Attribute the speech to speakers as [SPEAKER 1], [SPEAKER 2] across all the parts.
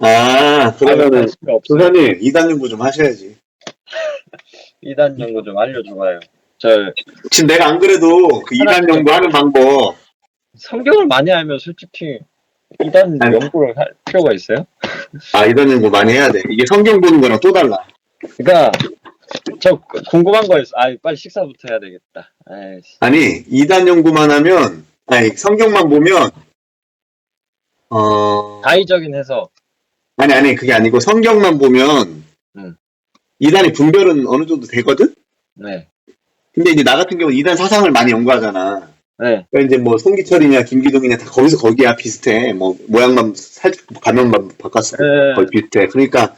[SPEAKER 1] 아, 그러면은. 조사님, 이단 연구 좀 하셔야지.
[SPEAKER 2] 이단 연구 좀 알려줘봐요. 저
[SPEAKER 1] 지금 내가 안 그래도 그 이단 연구 하는 방법,
[SPEAKER 2] 성경을 많이 알면 솔직히 이단
[SPEAKER 1] 아니.
[SPEAKER 2] 연구를 할 필요가 있어요?
[SPEAKER 1] 아, 이단 연구 많이 해야 돼. 이게 성경 보는 거랑 또 달라.
[SPEAKER 2] 그러니까 저 궁금한 거 있어. 아 빨리 식사부터 해야 되겠다. 아이씨.
[SPEAKER 1] 아니, 이단 연구만 하면, 아니, 성경만 보면, 어,
[SPEAKER 2] 다의적인 해석.
[SPEAKER 1] 아니, 아니, 그게 아니고 성경만 보면,
[SPEAKER 2] 음.
[SPEAKER 1] 이단의 분별은 어느 정도 되거든?
[SPEAKER 2] 네.
[SPEAKER 1] 근데 이제 나 같은 경우 는 이단 사상을 많이 연구하잖아.
[SPEAKER 2] 네.
[SPEAKER 1] 그러니까 이제 뭐 송기철이냐 김기동이냐 다 거기서 거기야 비슷해. 뭐 모양만 살짝 가면만 바꿨어.
[SPEAKER 2] 네.
[SPEAKER 1] 거의 비슷해. 그러니까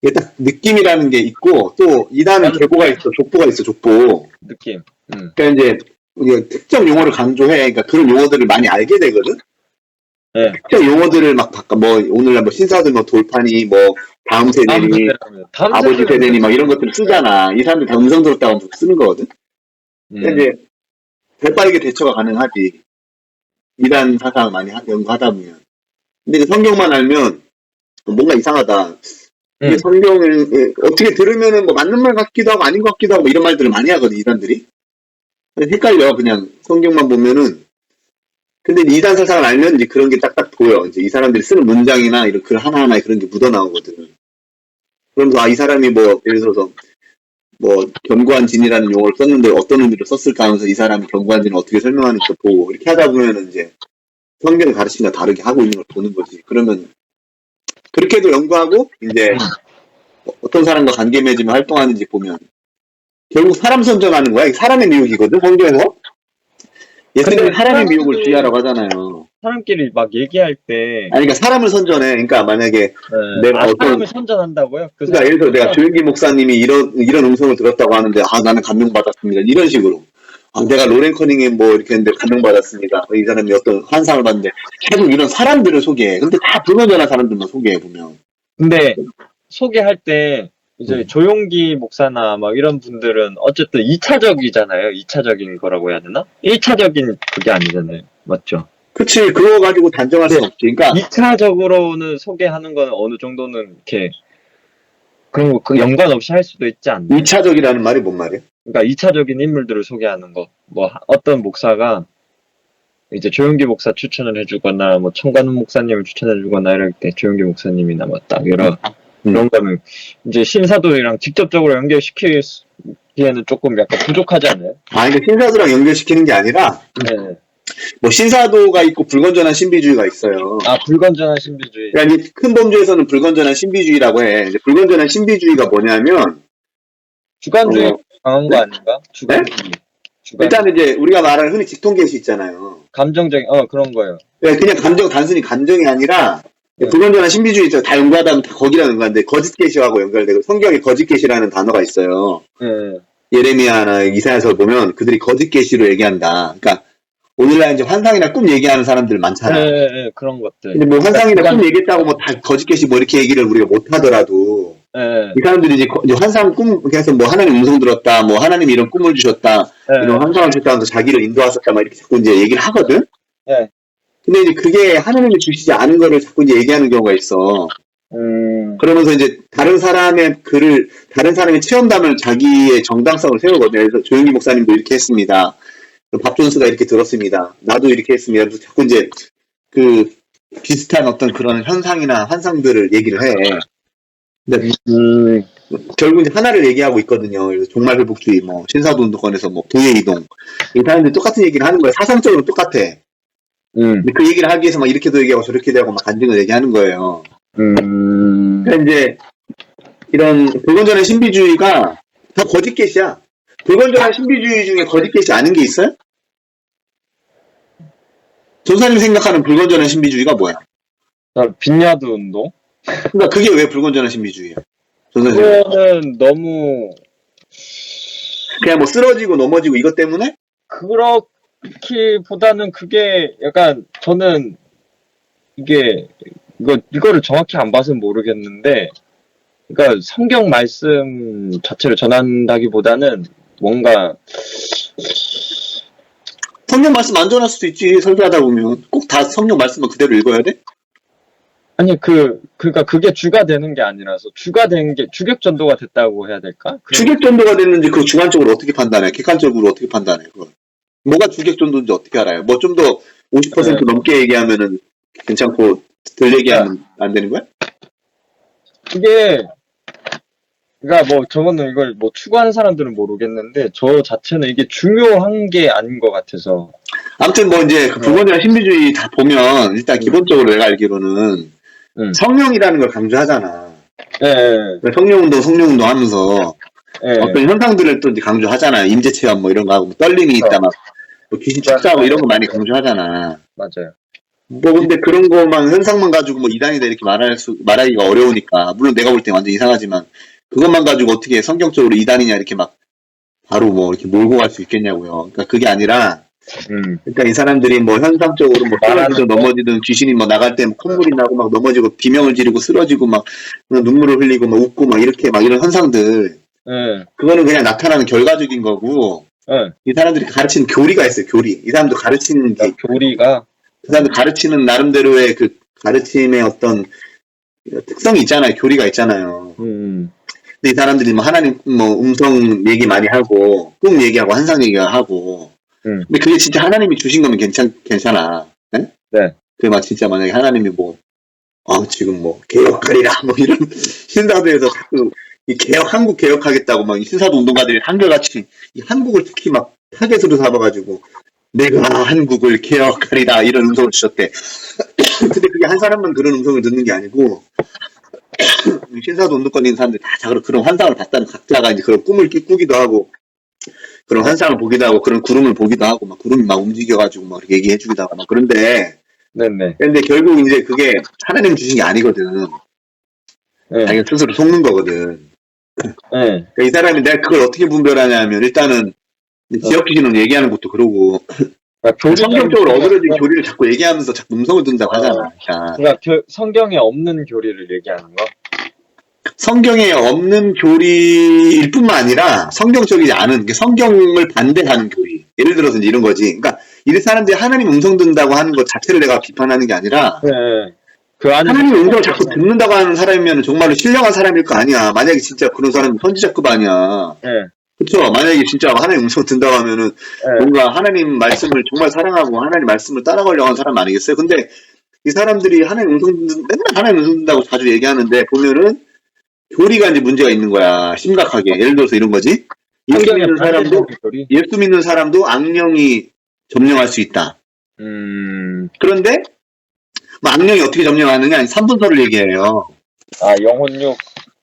[SPEAKER 1] 이게 딱 느낌이라는 게 있고 또 이단은 계보가 있어. 족보가 있어. 족보.
[SPEAKER 2] 느낌. 음.
[SPEAKER 1] 그러니까 이제 우리가 특정 용어를 강조해. 그러니까 그런 용어들을 많이 알게 되거든.
[SPEAKER 2] 네.
[SPEAKER 1] 특정 용어들을 막 바꿔. 뭐 오늘날 뭐 신사들 뭐 돌판이 뭐 다음 세대니
[SPEAKER 2] 다음
[SPEAKER 1] 아버지 세대니 막 이런 것들을 쓰잖아. 이 사람들 다 음성 들었다고 쓰는 거거든.
[SPEAKER 2] 음.
[SPEAKER 1] 근데 이제 발빠르게 대처가 가능하지. 이단 사상을 많이 하- 연구하다 보면. 근데 그 성경만 알면 뭔가 이상하다.
[SPEAKER 2] 음.
[SPEAKER 1] 성경을 예, 어떻게 들으면은 뭐 맞는 말 같기도 하고 아닌 것 같기도 하고 뭐 이런 말들을 많이 하거든 이단들이. 그래서 헷갈려 그냥 성경만 보면은. 근데 이단 사상을 알면 이제 그런 게 딱딱 보여. 이제 이 사람들이 쓰는 문장이나 이런 글 하나하나에 그런 게 묻어 나오거든. 그러면서 아 이 사람이 뭐 예를 들어서 뭐 견고한 진이라는 용어를 썼는데 어떤 의미로 썼을까 하면서 이 사람이 견고한 진을 어떻게 설명하는지 보고 이렇게 하다 보면은 이제 성경 가르침과 다르게 하고 있는 걸 보는 거지. 그러면 그렇게도 연구하고 이제 어떤 사람과 관계 맺으며 활동하는지 보면 결국 사람 선정하는 거야. 사람의 미혹이거든 성경에서. 예수님이 사람의 미혹을 주의하라고 하잖아요.
[SPEAKER 2] 사람끼리 막 얘기할 때
[SPEAKER 1] 아니 그러니까 사람을 선전해. 그러니까 만약에
[SPEAKER 2] 네.
[SPEAKER 1] 내가
[SPEAKER 2] 아,
[SPEAKER 1] 어떤-
[SPEAKER 2] 사람을 선전한다고요? 그
[SPEAKER 1] 그러니까 예를 들어 내가 조윤기 목사님이 이런 이런 음성을 들었다고 하는데 아 나는 감명받았습니다 이런 식으로 아, 내가 로렌 커닝햄 뭐 이렇게 했는데 감명받았습니다 이 사람이 어떤 환상을 봤는데 계속 이런 사람들을 소개해 근데 다 불건전한 사람들만 소개해 보면
[SPEAKER 2] 근데 소개할 때 이제
[SPEAKER 1] 음.
[SPEAKER 2] 조용기 목사나 막 이런 분들은 어쨌든 2차적이잖아요. 2차적인 거라고 해야 되나? 1차적인 그게 아니잖아요. 맞죠?
[SPEAKER 1] 그치 그거 가지고 단정할 수 없지 그러니까
[SPEAKER 2] 2차적으로는 소개하는 건 어느 정도는 이렇게 그런 거 그 연관 없이 할 수도 있지 않나?
[SPEAKER 1] 2차적이라는 말이 뭔 말이야
[SPEAKER 2] 그러니까 2차적인 인물들을 소개하는 거. 뭐 하- 어떤 목사가 이제 조용기 목사 추천을 해주거나 뭐 청관훈 목사님을 추천해주거나 이럴 때 조용기 목사님이나 뭐딱 여러
[SPEAKER 1] 음.
[SPEAKER 2] 그런 거는 이제 신사도랑 직접적으로 연결시키기에는 조금 약간 부족하지 않아요?
[SPEAKER 1] 아 이게 신사도랑 연결시키는 게 아니라
[SPEAKER 2] 네.
[SPEAKER 1] 뭐 신사도가 있고 불건전한 신비주의가 있어요
[SPEAKER 2] 아 불건전한 신비주의.
[SPEAKER 1] 그러니까 이큰 범주에서는 불건전한 신비주의라고 해 이제 불건전한 신비주의가 뭐냐면
[SPEAKER 2] 주관주의
[SPEAKER 1] 어.
[SPEAKER 2] 강한 거 아닌가? 주관주의. 주관.
[SPEAKER 1] 일단 이제 우리가 말하는 흔히 직통계시 있잖아요
[SPEAKER 2] 감정적인 어 그런 거예요.
[SPEAKER 1] 네, 그냥 감정, 단순히 감정이 아니라,
[SPEAKER 2] 네.
[SPEAKER 1] 불건전한 신비주의 있죠. 다 연구하다 다 거기랑 연관돼. 거짓 계시하고 연결되고, 성경에 거짓 계시라는 단어가 있어요.
[SPEAKER 2] 네.
[SPEAKER 1] 예레미야나 이사야서 보면 그들이 거짓 계시로 얘기한다. 그러니까, 오늘날 이제 환상이나 꿈 얘기하는 사람들 많잖아.
[SPEAKER 2] 네, 네, 그런 것들.
[SPEAKER 1] 근데 뭐 환상이나
[SPEAKER 2] 약간-
[SPEAKER 1] 꿈 얘기했다고 뭐 다 거짓 계시 뭐 이렇게 얘기를 우리가 못 하더라도,
[SPEAKER 2] 네,
[SPEAKER 1] 이 사람들이 이제, 환상 꿈, 그래서 뭐 하나님 음성 들었다, 뭐 하나님이 이런 꿈을 주셨다,
[SPEAKER 2] 네.
[SPEAKER 1] 이런 환상을 주셨다 하면서 자기를 인도하셨다, 막 이렇게 자꾸 이제 얘기를 하거든?
[SPEAKER 2] 네.
[SPEAKER 1] 근데 이제 그게 하나님이 주시지 않은 거를 자꾸 이제 얘기하는 경우가 있어.
[SPEAKER 2] 음,
[SPEAKER 1] 그러면서 이제 다른 사람의 글을, 다른 사람의 체험담을 자기의 정당성을 세우거든요. 그래서 조용기 목사님도 이렇게 했습니다. 밥존스가 이렇게 들었습니다. 나도 이렇게 했습니다. 그래서 자꾸 이제 그 비슷한 어떤 그런 현상이나 환상들을 얘기를 해. 근데
[SPEAKER 2] 음,
[SPEAKER 1] 결국 이제 하나를 얘기하고 있거든요. 그래서 종말 회복주의, 뭐 신사도 운동권에서 뭐 부의 이동. 이 사람들이 똑같은 얘기를 하는 거예요. 사상적으로 똑같아.
[SPEAKER 2] 음,
[SPEAKER 1] 근데 그 얘기를 하기 위해서 막 이렇게도 얘기하고 저렇게도 하고 막 간증을 얘기하는 거예요.
[SPEAKER 2] 음,
[SPEAKER 1] 그러니까 이제 이런 불건전한 신비주의가 다 거짓get이야. 불건전한 신비주의 중에 거짓get이 아닌 게 있어요? 전사님 생각하는 불건전한 신비주의가 뭐야?
[SPEAKER 2] 자, 빈야드 운동?
[SPEAKER 1] 그러니까 그게 왜 불건전한 신비주의야? 전사님
[SPEAKER 2] 그거는 너무
[SPEAKER 1] 그냥 뭐 쓰러지고 넘어지고 이것 때문에?
[SPEAKER 2] 그렇 기보다는 그게 약간 저는 이게 이거 이거를 정확히 안 봐서 모르겠는데 그러니까 성경 말씀 자체를 전한다기보다는 뭔가
[SPEAKER 1] 성경 말씀 안 전할 수도 있지 설교하다 보면 꼭 다 성경 말씀을 그대로 읽어야 돼?
[SPEAKER 2] 아니 그 그러니까 그게 주가 되는 게 아니라서 주가 된 게 주격 전도가 됐다고 해야 될까? 그-
[SPEAKER 1] 주객 전도가 됐는지 그 주관적으로 어떻게 판단해? 객관적으로 어떻게 판단해? 그걸. 뭐가 주객 전도인지 어떻게 알아요? 뭐 좀 더 50%
[SPEAKER 2] 네.
[SPEAKER 1] 넘게 얘기하면은 괜찮고 덜 얘기하면 안 되는 거야?
[SPEAKER 2] 이게 그러니까 뭐 저거는 이걸 뭐 추구하는 사람들은 모르겠는데 저 자체는 이게 중요한 게 아닌 것 같아서
[SPEAKER 1] 아무튼 뭐 이제 그 불건이나 신비주의 다 보면 일단
[SPEAKER 2] 음.
[SPEAKER 1] 기본적으로 내가 알기로는
[SPEAKER 2] 음.
[SPEAKER 1] 성령이라는 걸 강조하잖아.
[SPEAKER 2] 예, 예,
[SPEAKER 1] 성령운동, 성령운동 하면서
[SPEAKER 2] 예.
[SPEAKER 1] 어떤 현상들을 또 이제 강조하잖아. 임재 체험 뭐 이런 거 하고 뭐 떨림이 있다 막. 뭐 귀신 축사하고 이런 거 많이 강조하잖아.
[SPEAKER 2] 맞아요.
[SPEAKER 1] 뭐 근데 그런 거만 현상만 가지고 뭐 이단이다 이렇게 말할 수 말하기가 어려우니까 물론 내가 볼 때 완전 이상하지만 그것만 가지고 어떻게 성경적으로 이단이냐 이렇게 막 바로 뭐 이렇게 몰고 갈 수 있겠냐고요. 그러니까 그게 아니라
[SPEAKER 2] 음.
[SPEAKER 1] 일단 이 사람들이 뭐 현상적으로 뭐
[SPEAKER 2] 거.
[SPEAKER 1] 넘어지든 귀신이 뭐 나갈 때 콧물이 나고 막 넘어지고 비명을 지르고 쓰러지고 막 눈물을 흘리고 막 웃고 막 이렇게 막 이런 현상들
[SPEAKER 2] 예,
[SPEAKER 1] 그거는 그냥 나타나는 결과적인 거고
[SPEAKER 2] 예.
[SPEAKER 1] 이 사람들이 가르치는 교리가 있어요. 교리. 이 사람도 가르치는 게
[SPEAKER 2] 교리가
[SPEAKER 1] 그 사람들 가르치는 나름대로의 그 가르침의 어떤 특성이 있잖아요. 교리가 있잖아요.
[SPEAKER 2] 음,
[SPEAKER 1] 근데 이 사람들이 뭐 하나님 뭐 음성 얘기 많이 하고 꿈 얘기하고 환상 얘기하고
[SPEAKER 2] 음.
[SPEAKER 1] 근데 그게 진짜 하나님이 주신 거면 괜찮 괜찮아. 네?
[SPEAKER 2] 네.
[SPEAKER 1] 그게 막 진짜 만약에 하나님이 뭐 아, 지금 뭐 개혁하리라 뭐 이런 신사도에서 자꾸 이 개혁 한국 개혁하겠다고 막 이 신사도 운동가들이 한결같이 이 한국을 특히 막 타겟으로 잡아가지고 내가 한국을 개혁하리라 이런 음성을 주셨대. 근데 그게 한 사람만 그런 음성을 듣는 게 아니고 신사도 운동권 있는 사람들이 다 그런 환상을 봤다는 각자가 이제 그런 꿈을 끼- 꾸기도 하고 그런 환상을 보기도 하고 그런 구름을 보기도 하고 막 구름이 막 움직여가지고 막 이렇게 얘기해주기도 하고 막 그런데
[SPEAKER 2] 네네.
[SPEAKER 1] 근데 결국 이제 그게 하나님 주신 게 아니거든.
[SPEAKER 2] 예,
[SPEAKER 1] 자기 스스로 속는 거거든.
[SPEAKER 2] 예.
[SPEAKER 1] 그러니까 이 사람이 내가 그걸 어떻게 분별하냐면 일단은 지역 귀신은 얘기하는 것도 그러고
[SPEAKER 2] 그러니까 교리
[SPEAKER 1] 성경적으로 어그러진 교리를 자꾸 얘기하면서 자꾸 음성을 든다고 하잖아. 그러니까
[SPEAKER 2] 그러니까 교- 성경에 없는 교리를 얘기하는 거.
[SPEAKER 1] 성경에 없는 교리일 뿐만 아니라 성경적이지 않은 게 성경을 반대하는 교리. 예를 들어서 이제 이런 거지. 그러니까 이 사람들이 하나님 음성 듣는다고 하는 것 자체를 내가 비판하는 게 아니라
[SPEAKER 2] 예. 그 안에
[SPEAKER 1] 하나님 음성을 자꾸 듣는다고 하는 사람이면 정말로 신령한 사람일 거 아니야. 만약에 진짜 그런 사람이 선지자급 아니야.
[SPEAKER 2] 예,
[SPEAKER 1] 그쵸? 만약에 진짜 하나님 음성 듣는다고 하면은
[SPEAKER 2] 예.
[SPEAKER 1] 뭔가 하나님 말씀을 정말 사랑하고 하나님 말씀을 따라가려고 하는 사람 아니겠어요? 근데 이 사람들이 하나님 음성 듣는, 맨날 하나님 음성 듣는다고 자주 얘기하는데 보면은 교리가 이제 문제가 있는 거야. 심각하게. 예를 들어서 이런 거지. 예수 믿는 사람도. 예수 믿는 사람도 악령이 점령할 수 있다.
[SPEAKER 2] 음,
[SPEAKER 1] 그런데 뭐 악령이 어떻게 점령하느냐? 3분설을 얘기해요.
[SPEAKER 2] 아 영혼육.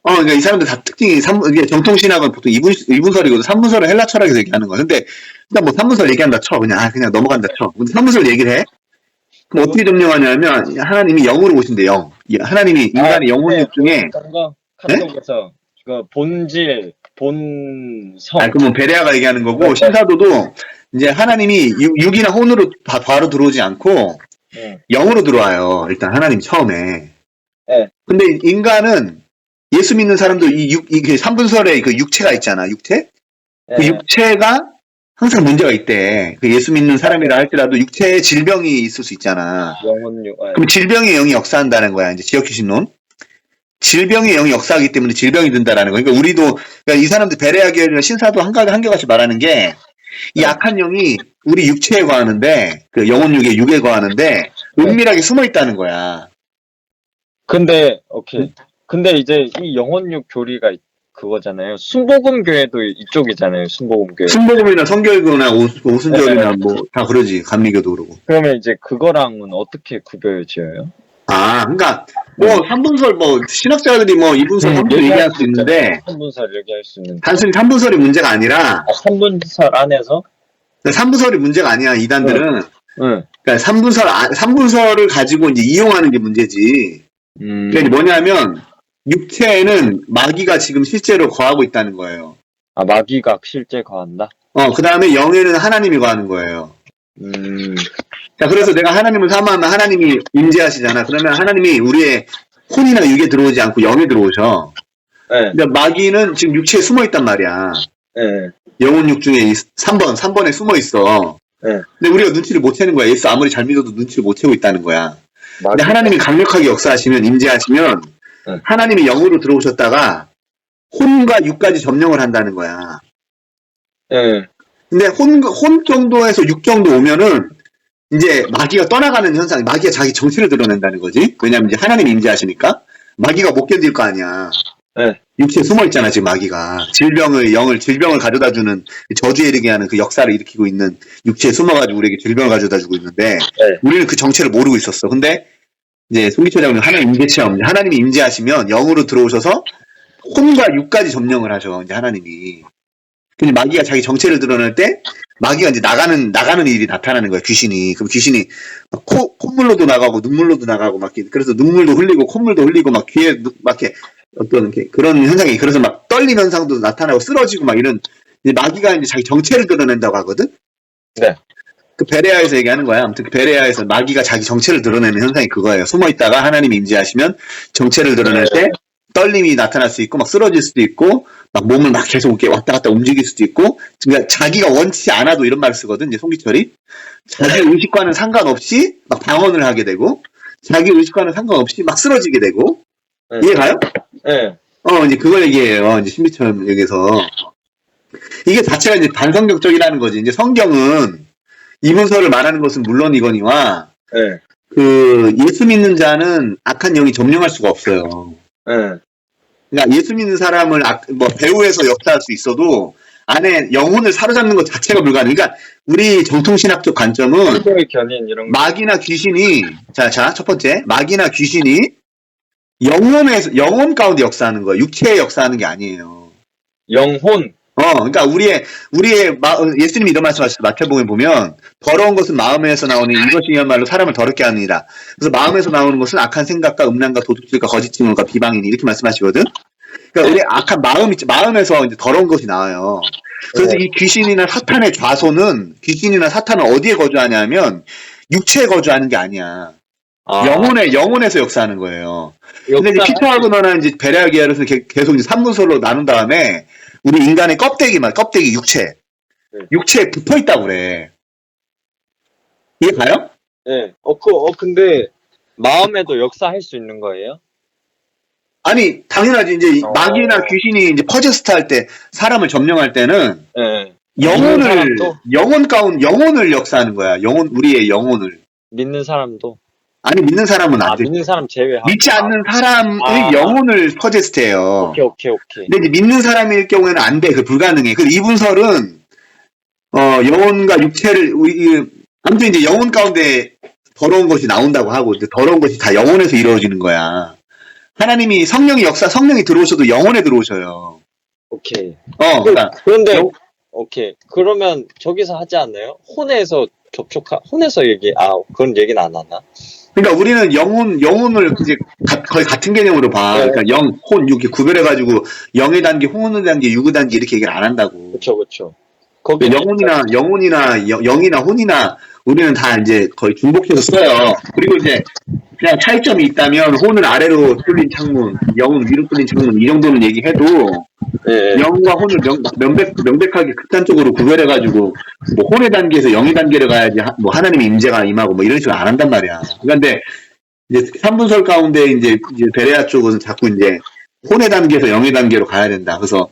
[SPEAKER 1] 어, 그러니까 이 사람들 다 특징이 삼, 이게 정통신학은 보통 2분, 2분설이거든. 3분설을 헬라 철학에서 얘기하는 거야. 근데, 일단 뭐 3분설 얘기한다 쳐. 그냥, 아, 그냥 넘어간다 쳐. 근데 3분설 얘기를 해? 그럼 어떻게 점령하냐면, 하나님이 영으로 오신대, 영. 이 하나님이 인간의 영혼육 중에,
[SPEAKER 2] 카톡에서 그 본질, 본성.
[SPEAKER 1] 아, 그러면 베레아가 얘기하는 거고,
[SPEAKER 2] 네.
[SPEAKER 1] 신사도도, 이제 하나님이 육, 이나 혼으로 바, 바로 들어오지 않고,
[SPEAKER 2] 예.
[SPEAKER 1] 영으로 들어와요. 일단 하나님 처음에.
[SPEAKER 2] 네.
[SPEAKER 1] 근데 인간은, 예수 믿는 사람도 이 육, 이 3분설에 그 육체가 있잖아, 육체? 그
[SPEAKER 2] 예.
[SPEAKER 1] 육체가 항상 문제가 있대. 그 예수 믿는 사람이라 할지라도 육체에 질병이 있을 수 있잖아.
[SPEAKER 2] 영혼육. 예.
[SPEAKER 1] 그럼 질병의 영이 역사한다는 거야. 이제 지역 귀신론. 질병의 영이 역사하기 때문에 질병이 든다라는 거. 그러니까 우리도 그러니까 이 사람들 베레아 계열이나 신사도 한가 한결같이 말하는 게 이
[SPEAKER 2] 네.
[SPEAKER 1] 악한 영이 우리 육체에 거하는데 그 영혼육에 육에 거하는데 은밀하게 숨어 있다는 거야.
[SPEAKER 2] 근데 오케이. 근데 이제 이 영혼육 교리가 그거잖아요. 순복음 교회도 이쪽이잖아요. 순복음 교회.
[SPEAKER 1] 순복음이나 성결교나 오- 오순절이나
[SPEAKER 2] 네.
[SPEAKER 1] 뭐다 그러지. 감리교도 그러고.
[SPEAKER 2] 그러면 이제 그거랑은 어떻게 구별지어요?
[SPEAKER 1] 아, 그러니까 뭐 3분설 뭐 신학자들이 뭐 2분설, 3분설 얘기할 수 있는데
[SPEAKER 2] 3분설 얘기할 수 있는데.
[SPEAKER 1] 단순히 3분설이 문제가 아니라
[SPEAKER 2] 아, 3분설 안에서?
[SPEAKER 1] 3분설이 문제가 아니야. 이단들은
[SPEAKER 2] 응.
[SPEAKER 1] 그러니까 3분설 3분설을 가지고 이제 이용하는 게 문제지.
[SPEAKER 2] 음.
[SPEAKER 1] 그게 뭐냐면 육체에는 마귀가 지금 실제로 거하고 있다는 거예요.
[SPEAKER 2] 아, 마귀가 실제 거한다?
[SPEAKER 1] 어, 그 다음에 영에는 하나님이 거하는 거예요.
[SPEAKER 2] 음.
[SPEAKER 1] 자, 그래서 내가 하나님을 사모하면 하나님이 임재하시잖아. 그러면 하나님이 우리의 혼이나 육에 들어오지 않고 영에 들어오셔.
[SPEAKER 2] 네,
[SPEAKER 1] 근데 마귀는 지금 육체에 숨어 있단 말이야.
[SPEAKER 2] 네,
[SPEAKER 1] 영혼 육 중에 3번, 3번에 숨어 있어.
[SPEAKER 2] 네.
[SPEAKER 1] 근데 우리가 눈치를 못 채는 거야. 예수 아무리 잘 믿어도 눈치를 못 채고 있다는 거야. 근데 하나님이 강력하게 역사하시면 임재하시면
[SPEAKER 2] 네.
[SPEAKER 1] 하나님이 영으로 들어오셨다가 혼과 육까지 점령을 한다는 거야.
[SPEAKER 2] 예.
[SPEAKER 1] 근데 혼, 혼 정도에서 육 정도 오면은 이제 마귀가 떠나가는 현상, 마귀가 자기 정체를 드러낸다는 거지. 왜냐면 이제 하나님이 임재하시니까 마귀가 못 견딜 거 아니야.
[SPEAKER 2] 네.
[SPEAKER 1] 육체에 숨어 있잖아, 지금 마귀가. 질병을, 영을, 질병을 가져다 주는 저주에 이르게 하는 그 역사를 일으키고 있는 육체에 숨어가지고 우리에게 질병을 가져다 주고 있는데
[SPEAKER 2] 네.
[SPEAKER 1] 우리는 그 정체를 모르고 있었어. 근데 이제 송기초장은 하나님 임재 체험, 하나님이 임재하시면 영으로 들어오셔서 혼과 육까지 점령을 하셔, 이제 하나님이. 근데 마귀가 자기 정체를 드러낼 때 마귀가 이제 나가는 나가는 일이 나타나는 거야 귀신이 그럼 귀신이 막코 콧물로도 나가고 눈물로도 나가고 막 그래서 눈물도 흘리고 콧물도 흘리고 막 귀에 누- 막 이렇게 어떤 이렇게 그런 현상이 그래서 막 떨림 현상도 나타나고 쓰러지고 막 이런 이제 마귀가 이제 자기 정체를 드러낸다고 하거든.
[SPEAKER 2] 네.
[SPEAKER 1] 그 베레아에서 얘기하는 거야. 아무튼 그 베레아에서 마귀가 자기 정체를 드러내는 현상이 그거예요. 숨어 있다가 하나님이 임재하시면 정체를 드러낼 때 떨림이 나타날 수 있고 막 쓰러질 수도 있고 막 몸을 막 계속 이렇게 왔다 갔다 움직일 수도 있고 그러니까 자기가 원치 않아도 이런 말을 쓰거든 이제 송기철이 자기 의식과는 상관없이 막 방언을 하게 되고 자기 의식과는 상관없이 막 쓰러지게 되고
[SPEAKER 2] 네.
[SPEAKER 1] 이해가요?
[SPEAKER 2] 예.
[SPEAKER 1] 어 이제 그걸 얘기해요 이제 신비처럼 여기서 이게 자체가 이제 반성격적이라는 거지 이제 성경은 이 문서를 말하는 것은 물론 이거니와
[SPEAKER 2] 예.
[SPEAKER 1] 그 예수 믿는 자는 악한 영이 점령할 수가 없어요.
[SPEAKER 2] 예.
[SPEAKER 1] 그러니까 예수 믿는 사람을 악- 뭐 배후에서 역사할 수 있어도 안에 영혼을 사로잡는 것 자체가 불가능. 그러니까 우리 정통신학적 관점은
[SPEAKER 2] 성도의 견인 이런 거.
[SPEAKER 1] 마귀나 귀신이 자, 자, 첫 번째 마귀나 귀신이 영혼에서 영혼 가운데 역사하는 거예요. 육체에 역사하는 게 아니에요.
[SPEAKER 2] 영혼.
[SPEAKER 1] 어, 그러니까 우리의 우리의 마, 예수님이 이런 말씀하셨어요. 마태복음에 보면 더러운 것은 마음에서 나오니 이것이야말로 사람을 더럽게 하느니라. 그래서 마음에서 나오는 것은 악한 생각과 음란과 도둑질과 거짓 증언과 비방이니 이렇게 말씀하시거든. 그러니까 우리 악한 마음 있지 마음에서 이제 더러운 것이 나와요. 그래서
[SPEAKER 2] 네.
[SPEAKER 1] 이 귀신이나 사탄의 좌소는 귀신이나 사탄은 어디에 거주하냐면 육체에 거주하는 게 아니야.
[SPEAKER 2] 아,
[SPEAKER 1] 영혼에 영혼에서 역사하는 거예요. 근데 이제
[SPEAKER 2] 역사-
[SPEAKER 1] 피터하고 너나 이제 베레아 계열에서 게- 계속 이제 삼문서로 나눈 다음에 우리 인간의 껍데기만 껍데기 육체
[SPEAKER 2] 네.
[SPEAKER 1] 육체에 붙어 있다고 그래. 이해 가요?
[SPEAKER 2] 예. 어, 그, 어, 근데 마음에도 역사할 수 있는 거예요?
[SPEAKER 1] 아니 당연하지 이제
[SPEAKER 2] 어.
[SPEAKER 1] 마귀나 귀신이 이제 퍼즐스타 할 때 사람을 점령할 때는
[SPEAKER 2] 예.
[SPEAKER 1] 영혼을
[SPEAKER 2] 사람도?
[SPEAKER 1] 영혼 가운 영혼을 역사하는 거야. 영혼 우리의 영혼을
[SPEAKER 2] 믿는 사람도.
[SPEAKER 1] 아니 믿는 사람은 안
[SPEAKER 2] 아,
[SPEAKER 1] 돼.
[SPEAKER 2] 믿는 사람 제외하고.
[SPEAKER 1] 믿지 않는 사람의
[SPEAKER 2] 아.
[SPEAKER 1] 영혼을 퍼즐스트해요.
[SPEAKER 2] 오케이, 오케이, 오케이.
[SPEAKER 1] 근데 이제 믿는 사람일 경우에는 안 돼. 그 불가능해. 그 이분설은 어 영혼과 육체를 우리 아무튼 이제 영혼 가운데 더러운 것이 나온다고 하고 이제 더러운 것이 다 영혼에서 이루어지는 거야. 하나님이 성령이 역사 성령이 들어오셔도 영혼에 들어오셔요.
[SPEAKER 2] 오케이.
[SPEAKER 1] 어, 그러니까
[SPEAKER 2] 그런데,
[SPEAKER 1] 영-
[SPEAKER 2] 오케이. 그러면 저기서 하지 않나요? 혼에서 접촉하, 혼에서 얘기, 아, 그런 얘기는 안 하나?
[SPEAKER 1] 그러니까 우리는 영혼 영혼을 이제 가- 거의 같은 개념으로 봐.
[SPEAKER 2] 네.
[SPEAKER 1] 그러니까 영, 혼 이렇게 구별해가지고 영의 단계, 혼의 단계, 육의 단계 이렇게 얘기를 안 한다고.
[SPEAKER 2] 그쵸, 그쵸. 거기
[SPEAKER 1] 영혼이나 영혼이나 영- 영이나 혼이나 우리는 다 이제 거의 중복해서 써요. 그리고 이제 그냥 차이점이 있다면 혼은 아래로 뚫린 창문, 영은 위로 뚫린 창문 이 정도는 얘기해도
[SPEAKER 2] 예, 예.
[SPEAKER 1] 영과 혼을 명, 명백, 명백하게 극단적으로 구별해가지고 뭐 혼의 단계에서 영의 단계를 가야지 하, 뭐 하나님의 임재가 임하고 뭐 이런 식으로 안 한단 말이야. 그런데 이제 삼분설 가운데 이제, 이제 베레아 쪽은 자꾸 이제 혼의 단계에서 영의 단계로 가야 된다. 그래서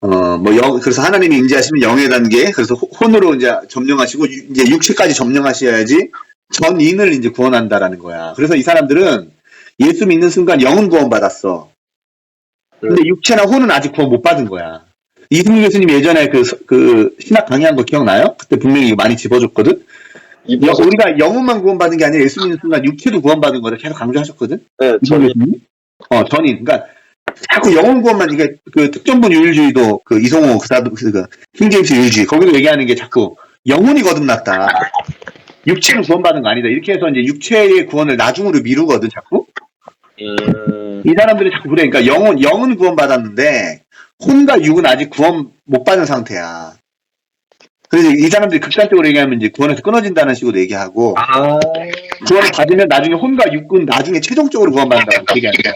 [SPEAKER 1] 어, 뭐, 영, 그래서 하나님이 임재하시면 영의 단계, 그래서 호- 혼으로 이제 점령하시고, 유- 이제 육체까지 점령하셔야지 전인을 이제 구원한다라는 거야. 그래서 이 사람들은 예수 믿는 순간 영은 구원받았어. 근데 육체나 혼은 아직 구원 못 받은 거야. 이승민 교수님 예전에 그, 서- 그 신학 강의한 거 기억나요? 그때 분명히 이거 많이 집어줬거든?
[SPEAKER 2] 이
[SPEAKER 1] 여- 우리가 영혼만 구원받은 게 아니라 예수 믿는 순간 육체도 구원받은 거를 계속 강조하셨거든?
[SPEAKER 2] 네,
[SPEAKER 1] 교수님? 어, 전인. 그러니까 자꾸 영혼 구원만 이게 그 특정분 유일주의도 그 이성호 그 사도 그, 그 킹제임스 유일주의 거기도 얘기하는 게 자꾸 영혼이 거듭났다. 육체는 구원받은 거 아니다. 이렇게 해서 이제 육체의 구원을 나중으로 미루거든 자꾸.
[SPEAKER 2] 음,
[SPEAKER 1] 이 사람들이 자꾸 그래. 그러니까 영혼 영은 구원받았는데 혼과 육은 아직 구원 못 받은 상태야. 그래서 이 사람들이 극단적으로 얘기하면 이제 구원에서 끊어진다는 식으로 얘기하고
[SPEAKER 2] 아,
[SPEAKER 1] 구원을 받으면 나중에 혼과 육은 나중에 최종적으로 구원받는다고 그 얘기하는 거야.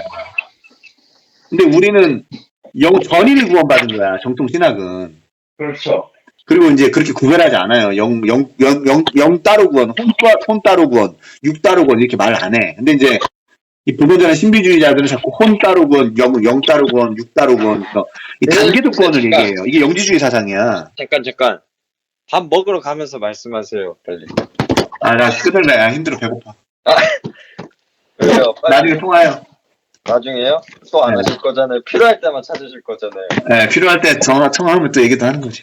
[SPEAKER 1] 근데 우리는 영 전인이 구원받은 거야. 정통 신학은.
[SPEAKER 2] 그렇죠.
[SPEAKER 1] 그리고 이제 그렇게 구별하지 않아요. 영, 영, 영, 영, 영 따로 구원, 혼, 따로 구원, 육 따로 구원 이렇게 말 안 해. 근데 이제 이 불건전한 신비주의자들은 자꾸 혼 따로 구원, 영, 영 따로 구원, 육 따로 구원, 그래서 이
[SPEAKER 2] 네,
[SPEAKER 1] 단계도 구원을
[SPEAKER 2] 그러니까.
[SPEAKER 1] 얘기해요. 이게 영지주의 사상이야.
[SPEAKER 2] 잠깐 잠깐 밥 먹으러 가면서 말씀하세요 빨리
[SPEAKER 1] 아, 나 끝을내. 아, 힘들어. 배고파.
[SPEAKER 2] 왜요? 빨리
[SPEAKER 1] 나중에 통화해요.
[SPEAKER 2] 나중에요? 또 안
[SPEAKER 1] 네.
[SPEAKER 2] 하실 거잖아요 필요할 때만 찾으실 거잖아요
[SPEAKER 1] 네, 필요할 때 전화, 통화하면 또 얘기도 하는 거지.